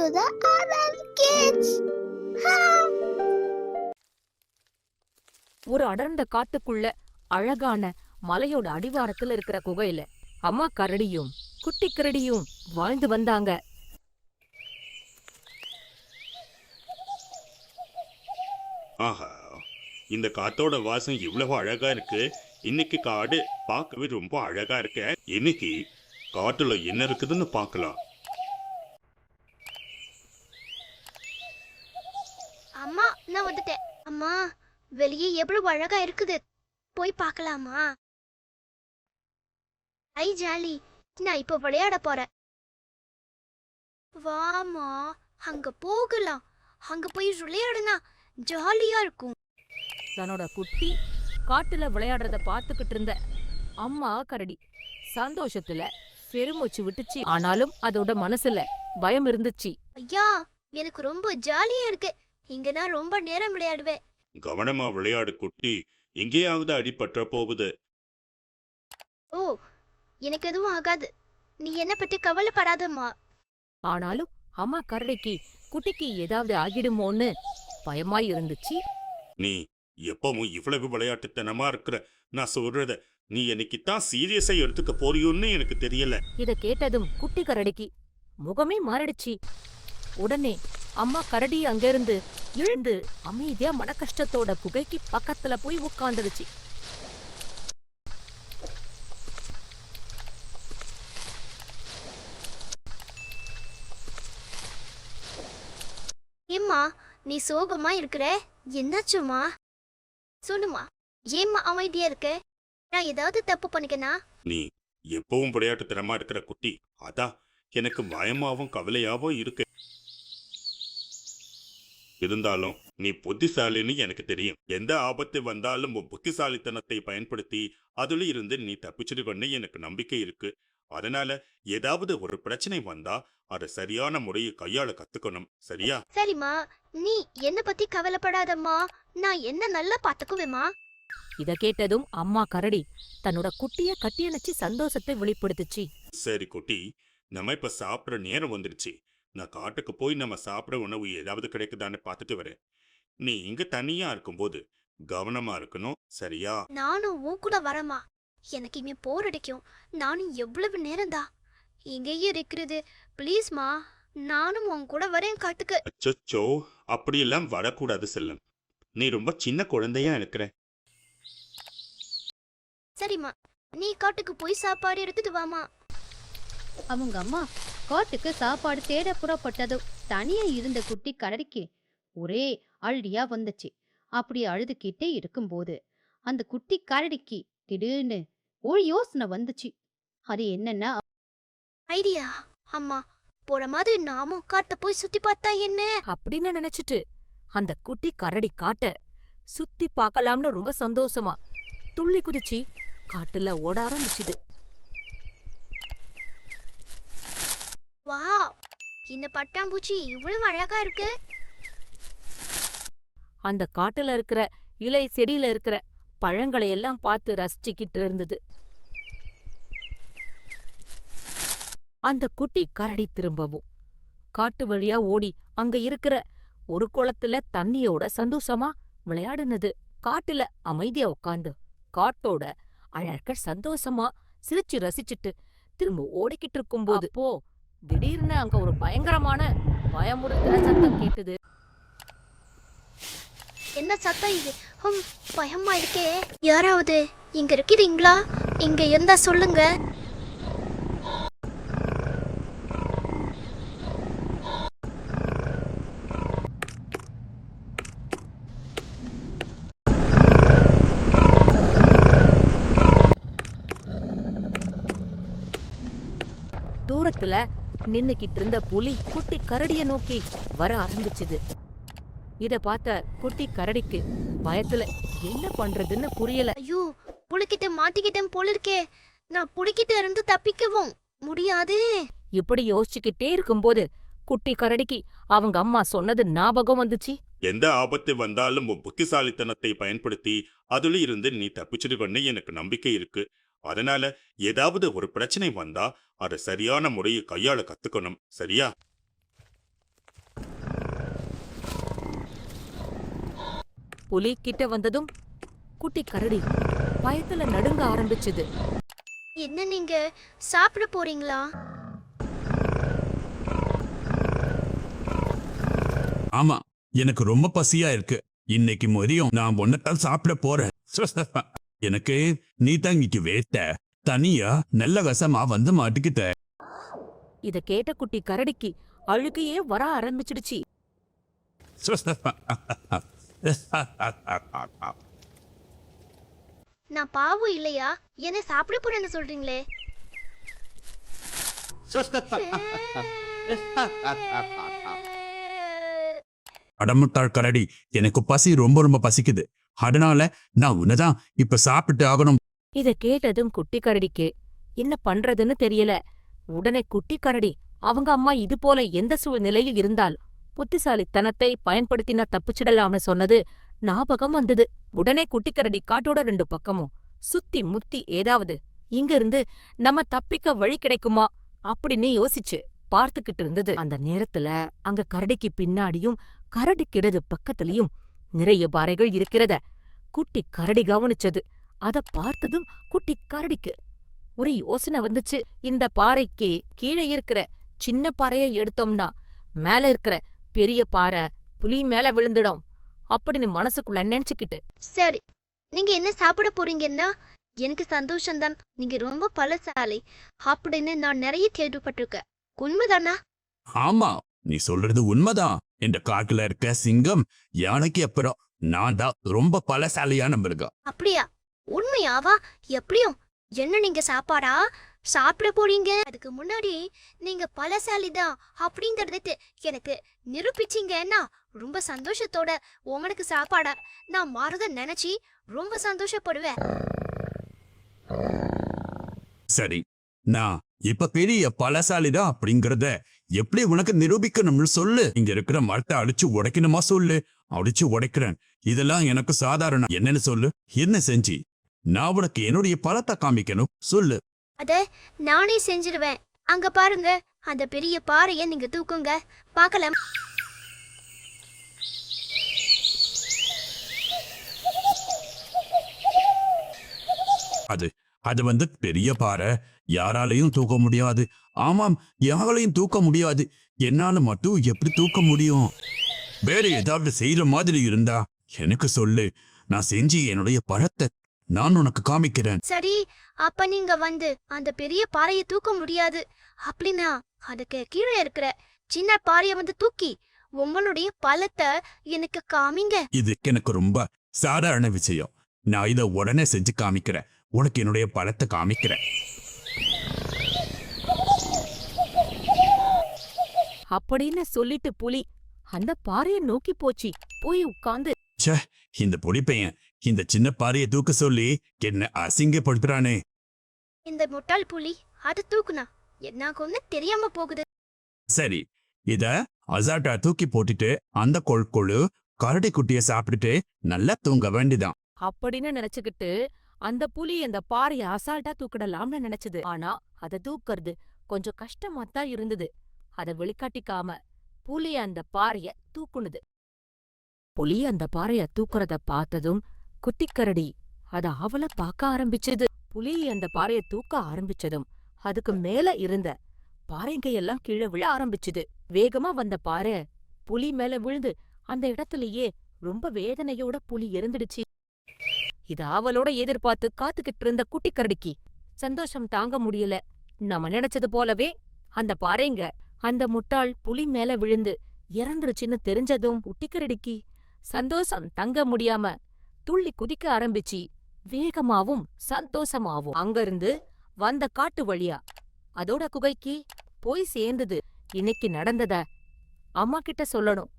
to the other kids. ஒரு அடர்ந்த காட்டுக்குள்ள அழகான மலையோட அடிவாரத்துல இருக்கிற குகையில அம்மா கரடியும் குட்டி கரடியும் வாழ்ந்து வந்தாங்க. ஆஹா இந்த காத்தோட வாசம் இவ்வளவு அழகா இருக்கு. இன்னைக்கு காடு பார்க்கவே ரொம்ப அழகா இருக்க. இன்னைக்கு காட்டுல என்ன இருக்குதுன்னு பார்க்கலாம் அம்மா நான் வந்துட்டேன் அம்மா வெளியே எவ்வளவு அழகா இருக்குது. போய் பார்க்கலாமா? ஐ ஜாலி. நான் இப்ப விளையாட போறேன். வாமா அங்க போகலாம். அங்க போய் விளையாடுனா ஜாலியா இருக்கும். தன்னோட குட்டி காட்டுல விளையாடுறத பார்த்துக்கிட்டு இருந்த அம்மா கரடி சந்தோஷத்துல பெருமூச்சு விட்டுச்சு. ஆனாலும் அதோட மனசுல பயம் இருந்துச்சு. ஐயா எனக்கு ரொம்ப ஜாலியா இருக்கு. இங்க நான் ரொம்ப நேரம் விளையாடுவேன். கவனமா விளையாடு குட்டி. எங்கேயாவது அடிபற்ற போகுது. ஓ எனக்கு எதுவும் ஆகாது. நீ என்ன பத்தி கவலைப்படாதம்மா. ஆனாலும் அம்மா கரடிக்கு குட்டிக்கு ஏதாவது ஆகிடுமோன்னு பயமாய் இருந்துச்சு. நீ எப்பவும் இவ்வளவு விளையாட்டுத்தனமா இருக்கிற நான் சொல்றத நீ என்னைக்கு தான் சீரியஸா எடுத்துக்க போறியோன்னு எனக்கு தெரியல. இத கேட்டதும் குட்டி கரடிக்கு முகமே மாறிடுச்சு. உடனே அம்மா கரடி அங்கிருந்து எழுந்து அமைதியா மன கஷ்டத்தோட குகைக்கு பக்கத்துல போய் உட்கார்ந்துடுச்சு ஏம்மா நீ சோகமா இருக்கிற? என்னாச்சுமா சொல்லுமா ஏம்மா அமைதியா இருக்க? நான் ஏதாவது தப்பு பண்ணிக்கனா நீ எப்பவும் விளையாட்டுத்தனமா இருக்கிற குட்டி. அதான் எனக்கு பயமாவும் கவலையாவும் இருக்கு. இருந்தாலும் நீ புத்திசாலின்னு எனக்கு தெரியும். எந்த ஆபத்து வந்தாலும் உன் புத்திசாலித்தனத்தை பயன்படுத்தி அதுல இருந்து நீ தப்பிச்சிடுவன்னு எனக்கு நம்பிக்கை இருக்கு. அதனால ஏதாவது ஒரு பிரச்சனை வந்தா அதை சரியான முறையை கையாள கத்துக்கணும். சரியா? சரிம்மா. நீ என்ன பத்தி கவலைப்படாதம்மா. நான் என்ன நல்லா பாத்துக்குவேம்மா இத கேட்டதும் அம்மா கரடி தன்னோட குட்டிய கட்டியணைச்சு சந்தோஷத்தை வெளிப்படுத்துச்சு. சரி குட்டி நம்ம இப்ப சாப்பிடுற நேரம் வந்துடுச்சு நான் காட்டுக்கு போய் நம்ம சாப்பிட உணவு ஏதாவது கிடைக்குதான்னு பார்த்துட்டு வரேன். நீ இங்க தனியா இருக்கும்போது கவனமா இருக்கணும் சரியா? நானும் உன் கூட வரமா எனக்கு இனிமே போர் அடிக்கும். நானும் எவ்வளவு நேரம்தா இங்கேயே இருக்கிறது. ப்ளீஸ்மா நானும் உன் கூட வரேன் காட்டுக்கு. அச்சச்சோ அப்படியெல்லாம் வரக்கூடாது செல்லம். நீ ரொம்ப சின்ன குழந்தையா இருக்கிற. சரிம்மா நீ காட்டுக்கு போய் சாப்பாடு எடுத்துட்டு வாமா அவங்க அம்மா. காட்டுக்கு சாப்பாடு தேட புறப்பட்டதும் தனியா இருந்த குட்டி கரடிக்கு ஒரே அழுடியா வந்துச்சு. அப்படி அழுதுகிட்டே இருக்கும்போது அந்த குட்டி கரடிக்கு திடீர்னு ஒரு யோசனை வந்துச்சு. அது என்னன்னா ஐடியா! அம்மா போற மாதிரி நாமும் காட்ட போய் சுத்தி பார்த்தா என்ன? அப்படின்னு நினைச்சிட்டு அந்த குட்டி கரடி காட்ட சுத்தி பார்க்கலாம்னு ரொம்ப சந்தோஷமா துள்ளி குதிச்சு காட்டுல ஓட ஆரம்பிச்சுது. வாவ்! இந்த பட்டாம்பூச்சி இவ்வளவு அழகா இருக்கு. அந்த காட்டுல இருக்கிற இலை செடியில இருக்கிற பழங்களை எல்லாம் பார்த்து ரசிச்சுக்கிட்டு இருந்தது. அந்த குட்டி கரடி திரும்பவும். காட்டு வழியா ஓடி அங்க இருக்கிற ஒரு குளத்துல தண்ணியோட சந்தோஷமா விளையாடுனது. காட்டுல அமைதியா உட்கார்ந்து காட்டோட அழக சந்தோஷமா சிரிச்சு ரசிச்சுட்டு திரும்ப ஓடிக்கிட்டு இருக்கும்போது போ திடீர்னு அங்க ஒரு பயங்கரமான பயமுறுத்துற சத்தம் கேட்டது. என்ன சத்தம் இது? ஹம் பயமா இருக்கே. யாராவது இங்க இருக்கிறீங்களா? இங்க இருந்தா சொல்லுங்க. தூரத்துல நின்னுக்கிட்டு இருந்த புலி குட்டி கரடிய நோக்கி வர ஆரம்பிச்சுது. இத பார்த்த குட்டி கரடிக்கு பயத்துல என்ன பண்றதுன்னு புரியல. ஐயோ புளிக்கிட்ட மாட்டிக்கிட்டேன் போல இருக்கே நான் புளிக்கிட்ட இருந்து தப்பிக்கவும் முடியாது. இப்படி யோசிச்சுக்கிட்டே இருக்கும்போது குட்டி கரடிக்கு அவங்க அம்மா சொன்னது ஞாபகம் வந்துச்சு. எந்த ஆபத்து வந்தாலும் உன் புத்திசாலித்தனத்தை பயன்படுத்தி அதுல இருந்து நீ தப்பிச்சிடுவன்னு எனக்கு நம்பிக்கை இருக்கு. அதனால ஏதாவது ஒரு பிரச்சனை வந்தா அதை சரியான முறையை கையாள கத்துக்கணும். சரியா? புலி கிட்ட வந்ததும் குட்டி கரடி பயத்துல நடுங்க ஆரம்பிச்சது. என்ன நீங்க சாப்பிட போறீங்களா? ஆமா எனக்கு ரொம்ப பசியா இருக்கு. இன்னைக்கு மதியம் நான் ஒன்னட்டால் சாப்பிட போறேன். எனக்கு நீ தான் இன்னைக்கு வேட்ட. தனியா நல்ல கசமா வந்து மாட்டிக்கிட்ட. இத கேட்ட குட்டி கரடிக்கு அழுகையே வர ஆரம்பிச்சிடுச்சு. நான் பாவம் இல்லையா? என்ன சாப்பிட போறேன்னு சொல்றீங்களே. அடமுட்டாள் கரடி எனக்கு பசி ரொம்ப ரொம்ப பசிக்குது. அதனால நான் உன்னதான் இப்ப சாப்பிட்டு ஆகணும். இத கேட்டதும் குட்டி கரடிக்கு என்ன பண்றதுன்னு தெரியல. உடனே குட்டி கரடி அவங்க அம்மா இது போல எந்த சூழ்நிலையில் இருந்தால் புத்திசாலித்தனத்தை பயன்படுத்தினா தப்பிச்சிடலாம்னு சொன்னது ஞாபகம் வந்தது. உடனே குட்டி கரடி காட்டோட ரெண்டு பக்கமும் சுத்தி முத்தி ஏதாவது இங்கிருந்து நம்ம தப்பிக்க வழி கிடைக்குமா? அப்படின்னு யோசிச்சு பார்த்துக்கிட்டு இருந்தது. அந்த நேரத்துல அங்க கரடிக்கு பின்னாடியும் கரடிக்கிடது பக்கத்துலயும் நிறைய பாறைகள் இருக்கிறத குட்டி கரடி கவனிச்சது. அத பார்த்ததும் குட்டி கரடிக்கு ஒரு யோசனை வந்துச்சு. இந்த பாறைக்கு கீழே இருக்கிற சின்ன பாறையை எடுத்தோம்னா மேல இருக்கிற பெரிய பாறை புலி மேல விழுந்துடும் அப்படின்னு மனசுக்குள்ள நினைச்சுக்கிட்டு. சரி நீங்க என்ன சாப்பிட போறீங்கன்னா எனக்கு சந்தோஷம்தான். நீங்க ரொம்ப பலசாலி அப்படின்னு நான் நிறைய கேள்விப்பட்டிருக்கேன். உண்மைதானா? ஆமா நீ சொல்றது உண்மைதான். இந்த காட்டுல இருக்க சிங்கம் யானைக்கு அப்புறம் நான் தான் ரொம்ப பலசாலியான மிருகம். அப்படியா? உண்மையாவா? எப்படியும்? என்ன நீங்க சாப்பாடா? சாப்பிட போறீங்க. அதுக்கு முன்னாடி நீங்க பலசாலி தான் அப்படிங்கறத எனக்கு நிரூபிச்சீங்கன்னா ரொம்ப சந்தோஷத்தோட உங்களுக்கு சாப்பாடா நான் மாறுத நினைச்சு ரொம்ப சந்தோஷப்படுவேன். சரி நான் இப்ப பெரிய பலசாலிதான் அப்படிங்கறத எப்படி உனக்கு நிரூபிக்கணும்னு சொல்லு? இங்க இருக்கிற மரத்தை அடிச்சு உடைக்கணுமா சொல்லு? அடிச்சு உடைக்கிறேன். இதெல்லாம் எனக்கு சாதாரணம் என்னன்னு சொல்லு? என்ன செஞ்சு? நான் உனக்கு என்னுடைய பலத்தை காமிக்கணும். சொல்லு. அத நானே செஞ்சிடுவேன் அங்க பாருங்க. அந்த பெரிய பாறைய நீங்க தூக்குங்க. பார்க்கலாம். அது வந்து பெரிய பாறை. யாராலையும் தூக்க முடியாது. ஆமாம் யாராலையும் தூக்க முடியாது. என்னால மட்டும் எப்படி தூக்க முடியும்? வேற ஏதாவது செய்யற மாதிரி இருந்தா எனக்கு சொல்லு. நான் செஞ்சு என்னுடைய பழத்தை நான் உனக்கு காமிக்கிறேன். சரி அப்ப நீங்க வந்து அந்த பெரிய பாறையை தூக்க முடியாது. அப்படின்னா அதுக்கு கீழே இருக்கிற சின்ன பாறைய வந்து தூக்கி உங்களுடைய பலத்தை எனக்கு காமிங்க. இது எனக்கு ரொம்ப சாதாரண விஷயம். நான் இதை உடனே செஞ்சு காமிக்கிறேன். உனக்கு என்னுடைய பழத்தை காமிக்கிறேன். அப்படின்னு சொல்லிட்டு புலி அந்த பாறைய நோக்கி போச்சு. போய் உட்கார்ந்து. இந்த பொடி பையன் இந்த சின்ன பாறையை தூக்க சொல்லி என்ன அசிங்கப்படுத்துறானே. இந்த முட்டாள் புலி அது தூக்குனா என்ன ஒண்ணு தெரியாம போகுது. சரி இத அசாட்டா தூக்கி போட்டுட்டு அந்த கொழுக்கொழு கரடி குட்டிய சாப்பிட்டுட்டு நல்லா தூங்க வேண்டிதான். அப்படின்னு நினைச்சுக்கிட்டு அந்த புலி அந்த பாறைய அசால்ட்டா தூக்கிடலாம்னு நினைச்சது. ஆனா அத தூக்கறது கொஞ்சம் கஷ்டமா தான் இருந்தது. அத வெளிக்காட்டிக்காம புலி அந்த பாறைய தூக்குனுது. புலி அந்த பாறைய தூக்குறத பார்த்ததும் குட்டிக்கரடி அத அவல பார்க்க ஆரம்பிச்சது. புலி அந்த பாறைய தூக்க ஆரம்பிச்சதும் அதுக்கு மேல இருந்த பாறைங்க எல்லாம் கீழே விழ ஆரம்பிச்சுது. வேகமா வந்த பாறை புலி மேல விழுந்து அந்த இடத்துலயே ரொம்ப வேதனையோட புலி இறந்துடுச்சு இது ஆவலோட எதிர்பார்த்து காத்துக்கிட்டு இருந்த குட்டி கரடிக்கு சந்தோஷம் தாங்க முடியல. நம்ம நினைச்சது போலவே அந்த பாறைங்க அந்த முட்டாள் புலி மேல விழுந்து இறந்துருச்சுன்னு தெரிஞ்சதும் குட்டிக்கரடிக்கு சந்தோஷம் தங்க முடியாம துள்ளி குதிக்க ஆரம்பிச்சு வேகமாவும் சந்தோஷமாவும் அங்கிருந்து வந்த காட்டு வழியா அதோட குகைக்கு போய் சேர்ந்தது. இன்னைக்கு நடந்தத அம்மா கிட்ட சொல்லணும்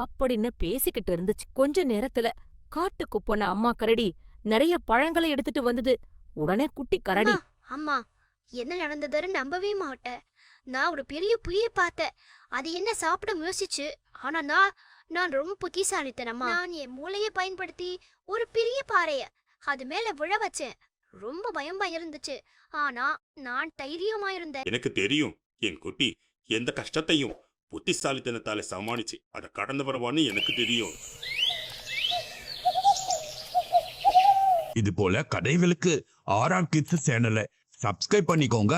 அப்படின்னு பேசிக்கிட்டு இருந்துச்சு. கொஞ்ச நேரத்துல காட்டுக்கு போன அம்மா கரடி நிறைய பழங்களை எடுத்துட்டு வந்தது. உடனே குட்டி கரடி. அம்மா என்ன நடந்ததுன்னு நம்பவே மாட்டேன். நான் ஒரு பெரிய புலிய பார்த்தேன். அது என்ன சாப்பிட முயற்சிச்சு? ஆனா நான் நான் ரொம்ப புத்திசாலித்தனமா நான் என் மூளையை பயன்படுத்தி ஒரு பெரிய பாறைய அது மேல விழ வச்சேன். ரொம்ப பயமா இருந்துச்சு. ஆனா நான் தைரியமா இருந்தேன். எனக்கு தெரியும் என் குட்டி எந்த கஷ்டத்தையும் புத்திசாலித்தனத்தால சமாளிச்சு அதை கடந்து வருவான்னு எனக்கு தெரியும். இது போல கதைகளுக்கு ஆர்ஆர் கிட்ஸ் சேனலை சப்ஸ்கிரைப் பண்ணிக்கோங்க.